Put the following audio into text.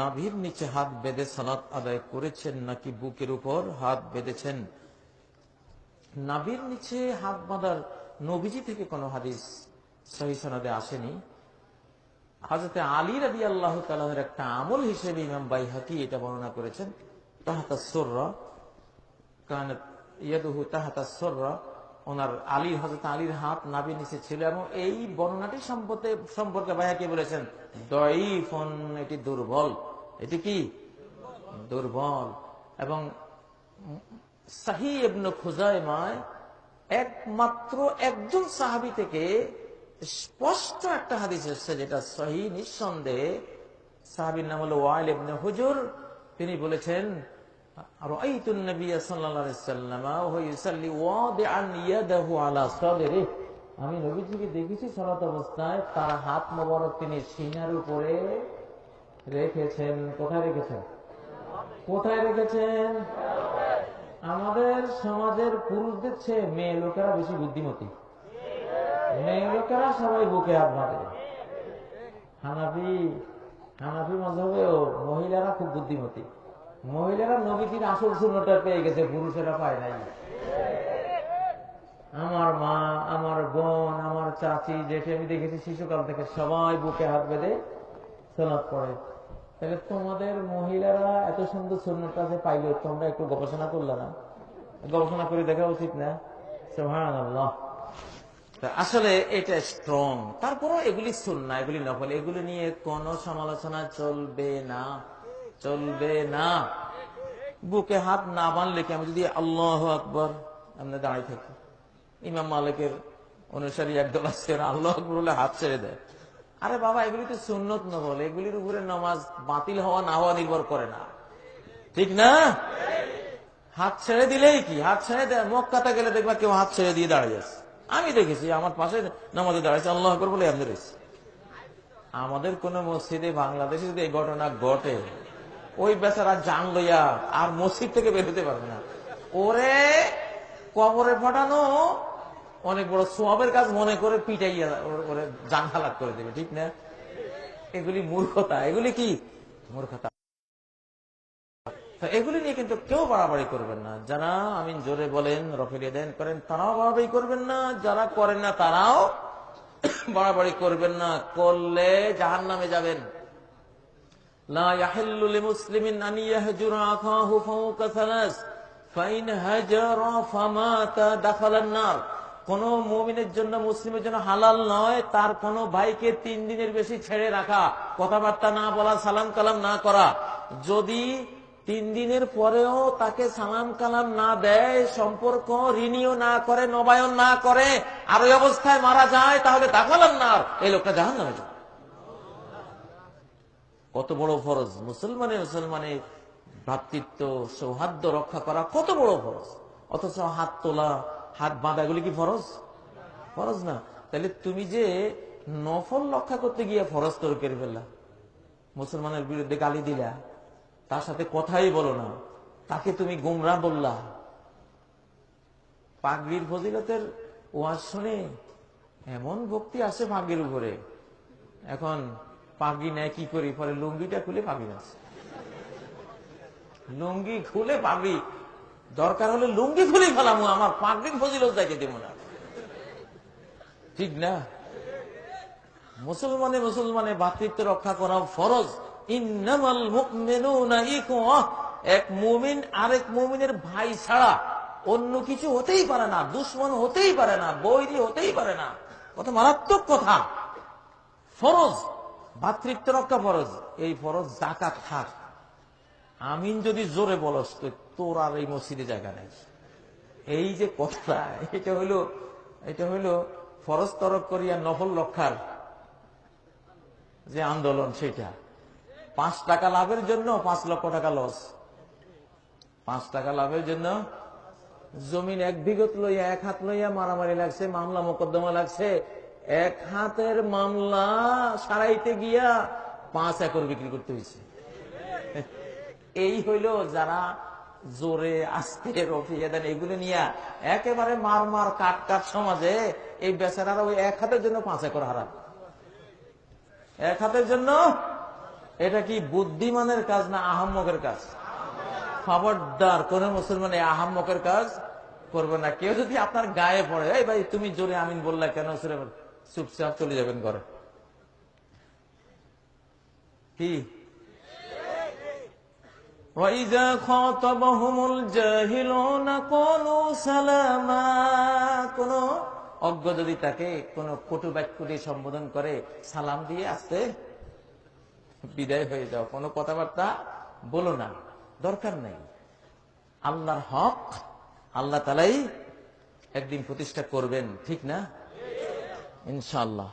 নাভির নিচে হাত বেঁধে সালাত আদায় করেছেন নাকি বুকের উপর হাত বেঁধেছেন? নাভির নিচে হাত বাঁধার নবীজি থেকে কোনো হাদিস সহি সনদে আসেনি। হাজরতে আলী রাবি আল্লাহ তালের একটা আমল হিসেবে ইমাম বাই বাইহাকি এটা বর্ণনা করেছেন, তাহাতা সোররা কারণ ইয়াদুহু তাহাতা সোররা ওনার আলী হজরত আলীর হাত নাবির নিচে ছিল এবং এই বর্ণনাটি সম্পর্কে সম্পর্কে ভাইয়াকে বলেছেন? দয়ফন, এটি দুর্বল। এটি কি? দুর্বল। এবং সাহি এবন খুজাইমায় একমাত্র একজন সাহাবি থেকে স্পষ্ট একটা হাদিস এসছে যেটা সহি, নিঃসন্দেহে। সাহাবির নাম হলো ওয়াইল এবনে হুজুর। তিনি বলেছেন رأيت النبي صلى الله عليه وسلم وهو يصلي واضعا يده على صدره আমি নবীজিকে দেখেছি সালাত অবস্থায় তার হাত মোবারক তিনি সিনার উপরে রেখেছেন কোথায় রেখেছেন কোথায় রেখেছেন আমাদের সমাজের পুরুষদের চেয়ে মেয়ে লোকেরা বেশি বুদ্ধিমতী মেয়ে লোকেরা সবাই বুকে হাত বাঁধে হানাফি হানাফি মজাবেও মহিলারা খুব বুদ্ধিমতী মহিলারা নবীজির আসল শূন্যটা পেয়ে গেছে, পুরুষেরা পায় নাই। আমার মা, আমার বোন, আমার চাচি যেটি আমি দেখেছি শিশুকাল থেকে সবাই বুকে হাত বেঁধে সলাপ করে তাহলে তোমাদের মহিলারা এত সুন্দর শূন্যটা যে পাইলে তোমরা একটু গবেষণা করলে না? গবেষণা করে দেখা উচিত না? আসলে এটা স্ট্রং তারপরও এগুলি শুননা এগুলি নকল এগুলি নিয়ে কোনো সমালোচনা চলবে না। চলবে না। বুকে হাত না বানলে কি আমি যদি আল্লাহ আকবর? আমরা দাঁড়িয়ে থাকি। ইমাম মালিকের অনুসারী একদল আছে আল্লাহ আকবর বলে হাত ছেড়ে দেয়। আরে বাবা, এগুলি তো সুন্নত নকল এগুলির উপরে নামাজ বাতিল হওয়া না হওয়া নির্ভর করে না। ঠিক না? হাত ছেড়ে দিলেই কি? হাত ছেড়ে দেয়, মক্কাতে গেলে দেখবা কেউ হাত ছেড়ে দিয়ে দাঁড়িয়ে আছে। আমি দেখেছি, আমার পাশে নামাজে দাঁড়াইছে, আল্লাহ আকবর বলে আমি আমাদের কোন মসজিদে বাংলাদেশে যদি এই ঘটনা ঘটে ওই বেচারা জান লইয়া আর মসজিদ থেকে বেরোতে পারবে না। ওরে কবরে ফাটানো অনেক বড় সোয়াবের কাজ মনে করে পিটাইয়া ওরে জান হালাক করে দেবে, ঠিক না? এগুলি মূর্খতা এগুলি কি? মূর্খতা এগুলি নিয়ে কিন্তু কেউ বাড়াবাড়ি করবেন না। যারা আমি জোরে বলেন রফিলিয়া দেন, করেন, তারাও বাড়াবাড়ি করবেন না। যারা করেন না, তারাও বাড়াবাড়ি করবেন না। করলে জাহান নামে যাবেন। لا يحل لمسلم أن يهجر أخاه فوق ثلاث فإن هجر فمات دخل النار কোন মুমিনের জন্য মুসলিমের জন্য হালাল নয় তার কোন ভাইকে তিন দিনের বেশি ছেড়ে রাখা কথাবার্তা না বলা সালাম কালাম না করা যদি তিন দিনের পরেও তাকে সালাম কালাম না দেয় সম্পর্ক রিনিও না করে নবায়ন না করে আর ওই অবস্থায় মারা যায় তাহলে দাখালাম না এই লোকটা জাহান নামে যায় কত বড় ফরজ। মুসলমানে মুসলমানে ভ্রাতৃত্ব, সৌহার্দ্য রক্ষা করা কত বড় ফরজ। অথচ হাত তোলা, হাত বাঁধা, এগুলি কি ফরজ? ফরজ না। তাহলে তুমি যে নফল রক্ষা করতে গিয়ে ফরজ তোর করে ফেললা, মুসলমানের বিরুদ্ধে গালি দিলা, তার সাথে কথাই বলো না, তাকে তুমি গুমরা বললা। পাগড়ির ফজিলতের ওয়াজ শুনে এমন ভক্তি আসে ভাগ্যের উপরে। এখন পাগড়ি নেয় কি করি? পরে লুঙ্গিটা খুলে পাগড়ি আছে লুঙ্গি খুলে পাগড়ি দরকার হলে লুঙ্গি খুলে ফেলামো, আমার পাগড়ির ফজিলত যাইতে দেবো না। ঠিক না? মুসলমানে মুসলমানে ভাতৃত্ব রক্ষা করা ফরজ। ইন্নামাল এক মুমিন আরেক মুমিনের ভাই ছাড়া অন্য কিছু হতেই পারে না। দুশ্মন হতেই পারে না। বৈরী হতেই পারে না। কত মারাত্মক কথা। ফরজ। ভাতৃত্ব রক্ষা ফরজ, এই ফরজ জাকাত থাক আমিন যদি জোরে বলস তোর আর এই মসজিদে জায়গা নেই। এই যে কথা, এটা হইল এটা হইল ফরজ তরক করিয়া নফল রক্ষার যে আন্দোলন সেটা। পাঁচ টাকা লাভের জন্য পাঁচ লক্ষ টাকা লস। পাঁচ টাকা লাভের জন্য জমিন এক বিগত লইয়া, এক হাত লইয়া মারামারি লাগছে, মামলা মোকদ্দমা লাগছে এক হাতের মামলা সারাইতে গিয়া পাঁচ একর বিক্রি করতে হয়েছে এই হইল যারা জোরে আস্তে রফিয়ে দেন এগুলো নিয়ে একেবারে মার মার কাট কাট সমাজে এই বেচারারা ওই এক হাতের জন্য পাঁচ একর হারান এক হাতের জন্য এটা কি বুদ্ধিমানের কাজ না আহাম্মকের কাজ? খবরদার, কোন মুসলমান এই আহাম্মকের কাজ করবে না। কেউ যদি আপনার গায়ে পড়ে, এই ভাই, তুমি জোরে আমিন বললা কেন? সুরে বল?" চুপচাপ চলে যাবেন ঘরে কি وَإِذَا خَاطَبَهُمُ الْجَاهِلُونَ قَالُوا سَلَامًا কোন অজ্ঞ যদি তাকে কোন কটু বাক্য দিয়ে সম্বোধন করে সালাম দিয়ে আসতে বিদায় হয়ে যাও কোনো কথাবার্তা বলো না দরকার নেই আল্লাহর হক আল্লাহ তালাই একদিন প্রতিষ্ঠা করবেন ঠিক না إن شاء الله.